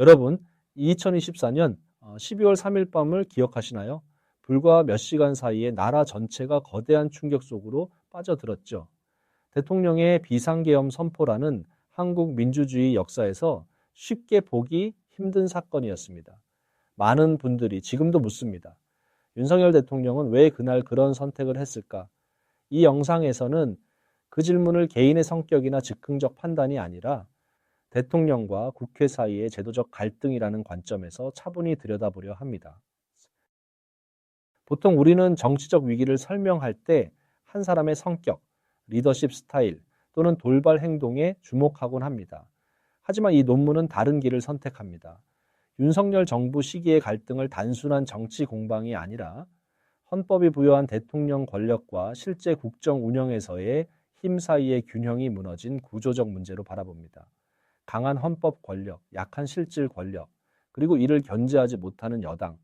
여러분, 2024년 12월 3일 밤을 기억하시나요? 불과 몇 시간 사이에 나라 전체가 거대한 충격 속으로 빠져들었죠. 대통령의 비상계엄 선포라는 한국 민주주의 역사에서 쉽게 보기 힘든 사건이었습니다. 많은 분들이 지금도 묻습니다. 윤석열 대통령은 왜 그날 그런 선택을 했을까? 이 영상에서는 그 질문을 개인의 성격이나 즉흥적 판단이 아니라 대통령과 국회 사이의 제도적 갈등이라는 관점에서 차분히 들여다보려 합니다. 보통 우리는 정치적 위기를 설명할 때 한 사람의 성격, 리더십 스타일 또는 돌발 행동에 주목하곤 합니다. 하지만 이 논문은 다른 길을 선택합니다. 윤석열 정부 시기의 갈등을 단순한 정치 공방이 아니라 헌법이 부여한 대통령 권력과 실제 국정 운영에서의 힘 사이의 균형이 무너진 구조적 문제로 바라봅니다. 강한 헌법 권력, 약한 실질 권력, 그리고 이를 견제하지 못하는 여당.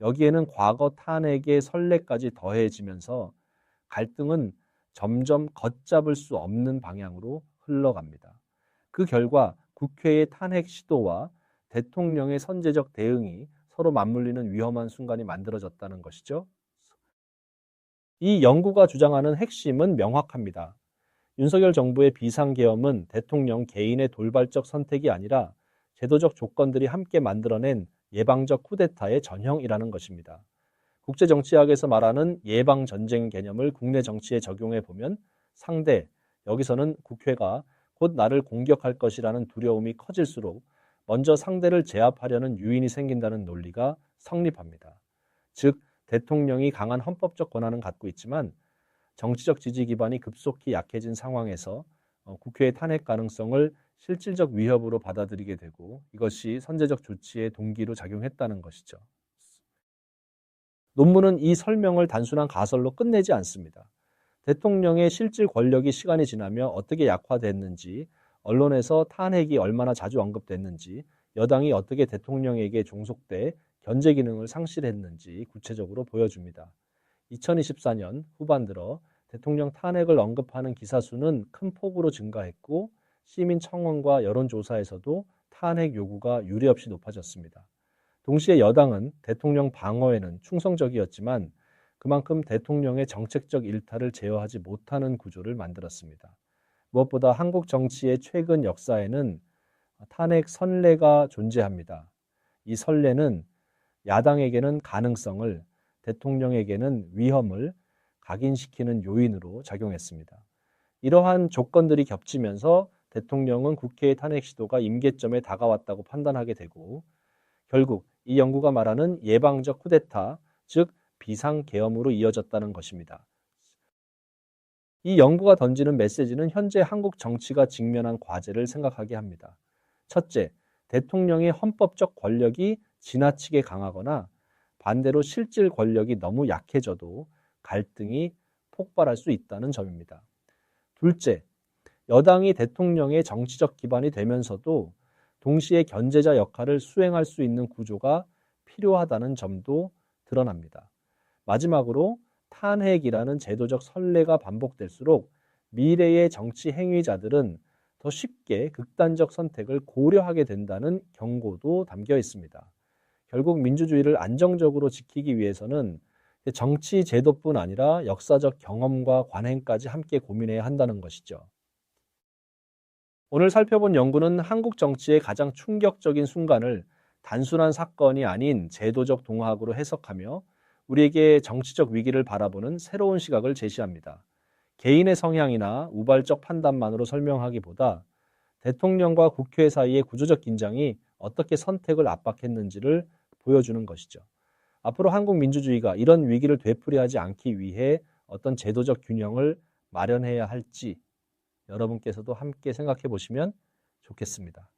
여기에는 과거 탄핵의 선례까지 더해지면서 갈등은 점점 걷잡을 수 없는 방향으로 흘러갑니다. 그 결과 국회의 탄핵 시도와 대통령의 선제적 대응이 서로 맞물리는 위험한 순간이 만들어졌다는 것이죠. 이 연구가 주장하는 핵심은 명확합니다. 윤석열 정부의 비상계엄은 대통령 개인의 돌발적 선택이 아니라 제도적 조건들이 함께 만들어낸 예방적 쿠데타의 전형이라는 것입니다. 국제 정치학에서 말하는 예방 전쟁 개념을 국내 정치에 적용해 보면 상대, 여기서는 국회가 곧 나를 공격할 것이라는 두려움이 커질수록 먼저 상대를 제압하려는 유인이 생긴다는 논리가 성립합니다. 즉, 대통령이 강한 헌법적 권한은 갖고 있지만 정치적 지지 기반이 급속히 약해진 상황에서 어, 국회의 탄핵 가능성을 실질적 위협으로 받아들이게 되고 이것이 선제적 조치의 동기로 작용했다는 것이죠. 논문은 이 설명을 단순한 가설로 끝내지 않습니다. 대통령의 실질 권력이 시간이 지나며 어떻게 약화됐는지, 언론에서 탄핵이 얼마나 자주 언급됐는지, 여당이 어떻게 대통령에게 종속돼 견제 기능을 상실했는지 구체적으로 보여줍니다. 2024년 후반 들어 대통령 탄핵을 언급하는 기사 수는 큰 폭으로 증가했고 시민 청원과 여론조사에서도 탄핵 요구가 유례없이 높아졌습니다. 동시에 여당은 대통령 방어에는 충성적이었지만 그만큼 대통령의 정책적 일탈을 제어하지 못하는 구조를 만들었습니다. 무엇보다 한국 정치의 최근 역사에는 탄핵 선례가 존재합니다. 이 선례는 야당에게는 가능성을, 대통령에게는 위험을 각인시키는 요인으로 작용했습니다. 이러한 조건들이 겹치면서 대통령은 국회의 탄핵 시도가 임계점에 다가왔다고 판단하게 되고 결국 이 연구가 말하는 예방적 쿠데타, 즉 비상계엄으로 이어졌다는 것입니다. 이 연구가 던지는 메시지는 현재 한국 정치가 직면한 과제를 생각하게 합니다. 첫째, 대통령의 헌법적 권력이 지나치게 강하거나 반대로 실질 권력이 너무 약해져도 갈등이 폭발할 수 있다는 점입니다. 둘째, 여당이 대통령의 정치적 기반이 되면서도 동시에 견제자 역할을 수행할 수 있는 구조가 필요하다는 점도 드러납니다. 마지막으로 탄핵이라는 제도적 선례가 반복될수록 미래의 정치 행위자들은 더 쉽게 극단적 선택을 고려하게 된다는 경고도 담겨 있습니다. 결국 민주주의를 안정적으로 지키기 위해서는 정치 제도뿐 아니라 역사적 경험과 관행까지 함께 고민해야 한다는 것이죠. 오늘 살펴본 연구는 한국 정치의 가장 충격적인 순간을 단순한 사건이 아닌 제도적 동학으로 해석하며 우리에게 정치적 위기를 바라보는 새로운 시각을 제시합니다. 개인의 성향이나 우발적 판단만으로 설명하기보다 대통령과 국회 사이의 구조적 긴장이 어떻게 선택을 압박했는지를 보여주는 것이죠. 앞으로 한국 민주주의가 이런 위기를 되풀이하지 않기 위해 어떤 제도적 균형을 마련해야 할지 여러분께서도 함께 생각해 보시면 좋겠습니다.